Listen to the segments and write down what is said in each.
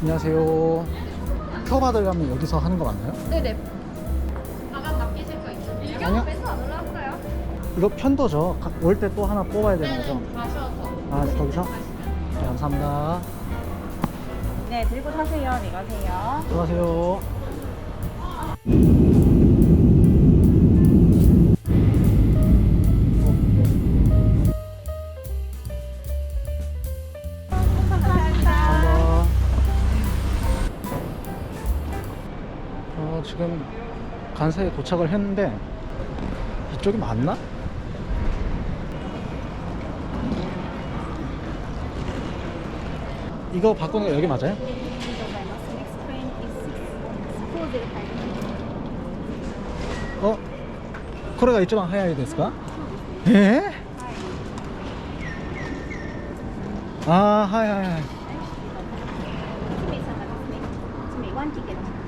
안녕하세요. 표 받으려면 여기서 하는 거 맞나요? 네네. 나간 납기실 거 있어요. 아니요. 배수 안 올라왔어요? 이거 편도죠. 올 때 또 하나 뽑아야 되는 거죠? 네네. 가셔서. 아, 거기서? 네, 감사합니다. 네, 들고 타세요. 네, 가세요. 들어가세요. 도착을 했는데 이쪽이 맞나? 이거 바꾸는 거 여기 맞아요? 어? 코레가 이쪽만 하야이 됐을까? 에? 아, 하이 하이 하이.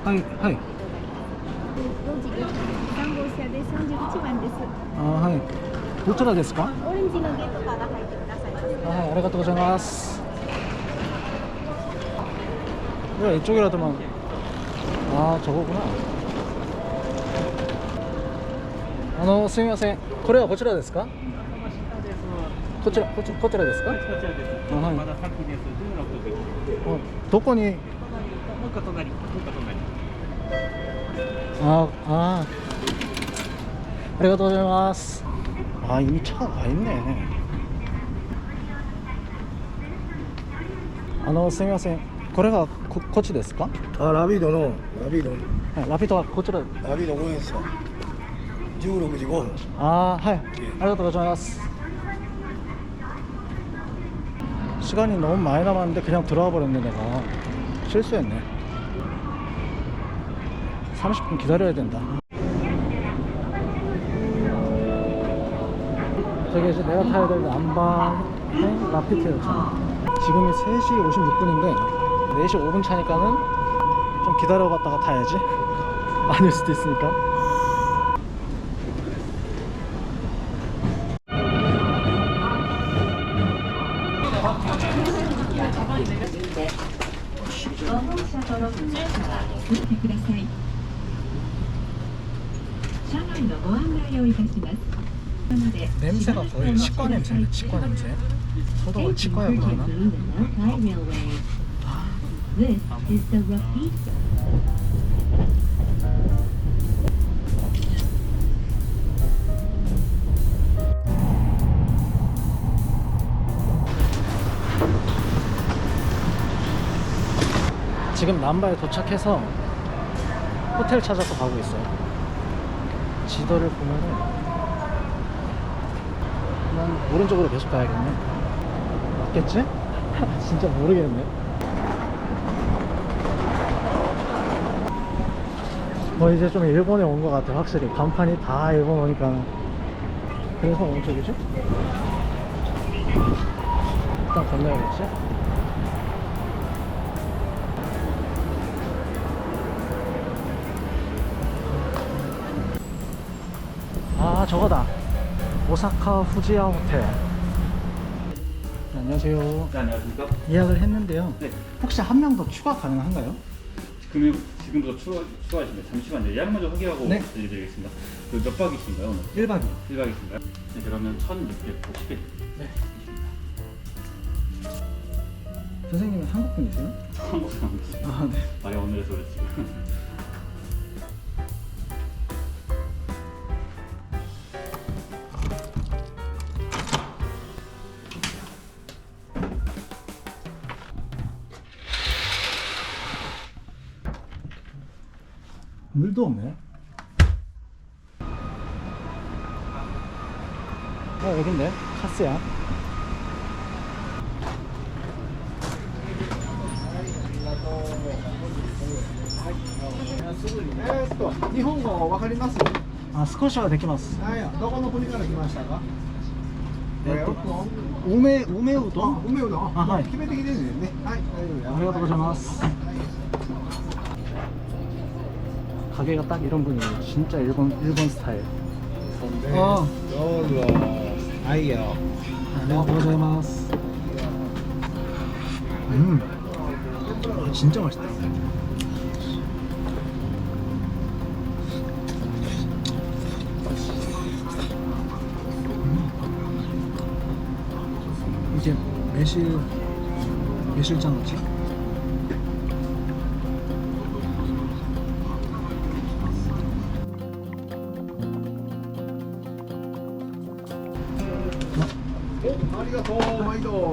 네? 하이 하이. い4時3号車で31番です。あーはいどちらですかオレンジのゲートから入ってください。はいありがとうございますいや 이쪽이라도만 아 저거구나 あのすみませんこれはこちらですかこちらこちこちらですかこちらです。あはいまだ先です。16です。あどこにもう一個隣、もう一個隣。 ああありがとうございますあ이미 차가 가 있네 あのすみませんこれがここっちですかあラビードのラビードはいラピートはこちらラビード5円ですか16時5分 아, 하이. 아리가또 고자이마스. 시간이 너무 많이 남았는데 그냥 들어와 버렸네 내가. 실수했네. 30분 기다려야 된다. 저기 이제 내가 타야 될 남방 라피트였잖아. 지금이 3시 56분인데 4시 5분 차니까는 좀 기다려봤다가 타야지. 아닐 수도 있으니까. 냄새가 거의 치과 냄새네 치과 냄새. 서도가 치과야 그러나? This is the Rapid 지금 남바에 도착해서 호텔 찾아서 가고 있어요 지도를 보면은 난 오른쪽으로 계속 가야겠네 맞겠지? 진짜 모르겠네 뭐 이제 좀 일본에 온 것 같아 확실히 간판이 다 일본 오니까 그래서 어느 쪽이지? 일단 건너야겠지? 아 저거다 오사카 후지야 호텔 네, 안녕하세요 네, 안녕하십니까. 예약을 했는데요 네. 혹시 한 명 더 추가 가능한가요? 금액 지금부터 추가, 추가하십니다. 잠시만요. 예약 먼저 확인하고 네. 드리겠습니다. 그 몇 박이신가요, 오늘? 1박이요 1박이신가요? 네, 그러면 1,650엔. 네. 선생님은 한국 분이세요? 한국 사람입니다. 아 네. 아예 오늘에서 그렇 물도 없네 어 여긴데 카스야 아 스코시가 데키마스 どこの国から来ましたかえっと梅梅うどん梅うどんあはい決めてきてるんねはい大丈夫やありがとうございます。 가게가 딱 이런 분위기 진짜 일본 일본 스타일 어. 아이요. 네, 안녕하세요. 음. 아, 진짜 맛있다. 음. 이게 매실 매실장 같이.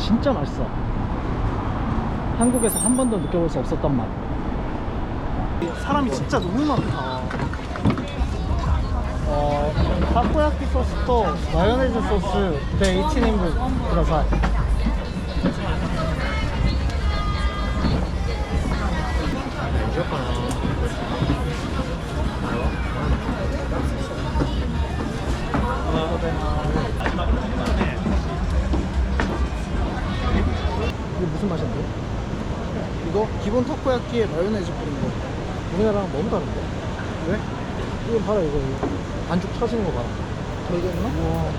진짜 맛있어. 한국에서 한 번도 느껴볼 수 없었던 맛. 사람이 진짜 너무 많다. 어, 타코야키 소스 또 마요네즈 소스 네 1인분 들어서 이게 무슨 맛인데? 이거 기본 타코야키에 마요네즈 뿌린 거. 우리나라랑 너무 다른데? 왜? 이거 봐라 이거, 이거. 반죽 쳐진 거 봐라. 되겠나? 우와.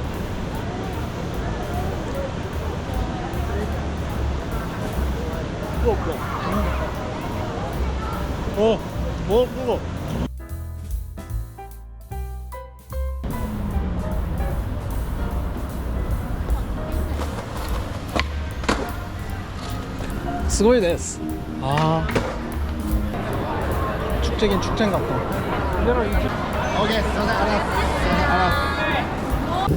뜨거 뜨거. 어, 뭐 뜨거. 스고이 데스. 아. 축제긴 축제인 같다. 내가 이제 オッケーすみませんありがとうございます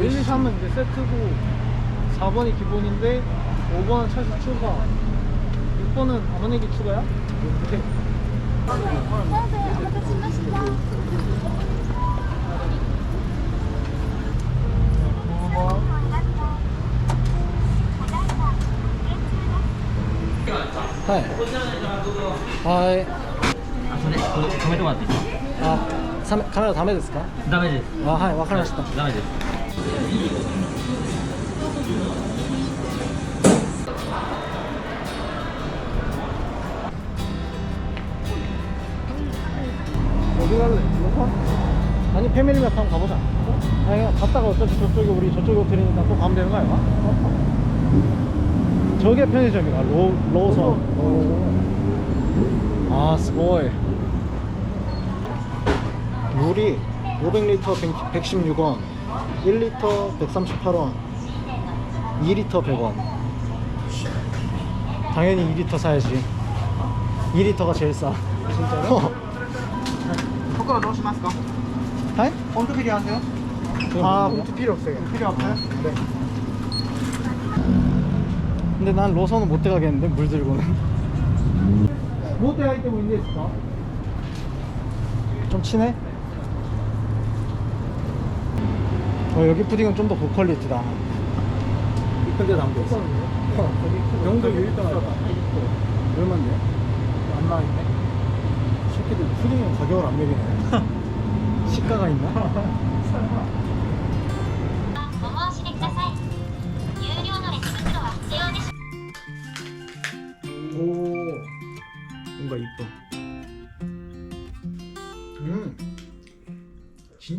1, 2, 3은 이제 세트고 4번이 기본인데 5번은 철수 추가 6번은 아버님이 추가야? 이렇게 どうぞ はいはいそれこれ止めてもらっていいですあサメカメラダメですかかダメですあはいわかりましたダメです 어디 갈래? 이거 아니 패밀리맵 한번 가보자 아니 그냥 갔다가 어차피 저쪽에 우리 저쪽에 호텔이니까 또 가면 되는 거 아니야? 저게 편의점이야 로, 로선 아 스고이 물이 500리터 100, 116원 1리터 138원 2리터 100원 당연히 2리터 사야지 2리터가 제일 싸 진짜로? 袋どうしますか はい? 본트 필요하세요? 아, 봉투 필요 없어요. 필요 없어요? 네. 근데 난 로선은 못 들어가겠는데 물 들고는. 못 들어가기 때문에 있네 진짜. 좀 친해? 어 여기 푸딩은 좀 더 고퀄리티다. 근데 남도 있어. 경도 유일당 얼마인데? 안 나와있네. 새끼들 푸딩은 가격을 안 매기네. 시가가 있나?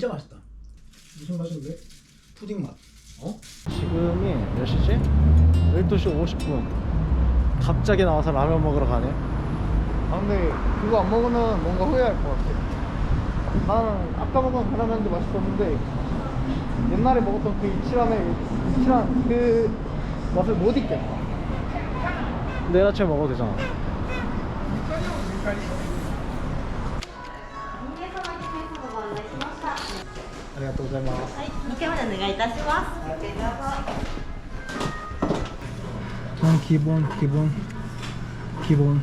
진짜 맛있다 무슨 맛인데? 푸딩 맛 어? 지금이 몇 시지? 12시 50분 갑자기 나와서 라면 먹으러 가네 아 근데 그거 안 먹으면 뭔가 후회할 것 같아 나는 아까 먹은 라면도 맛있었는데 옛날에 먹었던 그 이치라면 이치란 그 맛을 못 잊겠다 내일 아침에 먹어도 되잖아. 아리가또 고자이마스. 2回までお願いいたします 전 기본 기본 기본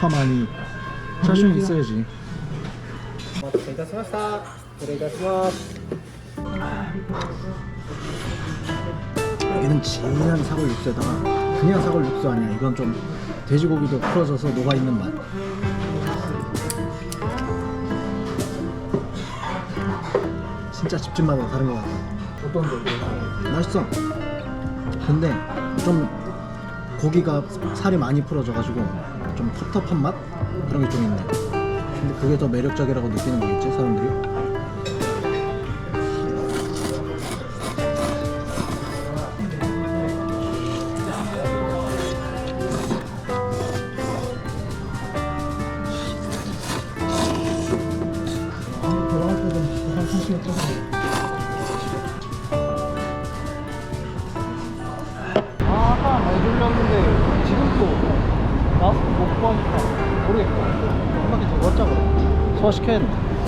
하마니 자신 있어야지. お待たせいたしました。失礼いたします。 얘는 진한 사골 육수에다가 그냥 사골 육수 아니야. 이건 좀 돼지고기도 풀어져서 녹아 있는 맛. 진짜 집집마다 다른 것 같아. 어떤데? 맛있어. 근데 좀 고기가 살이 많이 풀어져가지고 좀 텁텁한 맛 그런 게 좀 있네. 근데 그게 더 매력적이라고 느끼는 거겠지 사람들이? 또나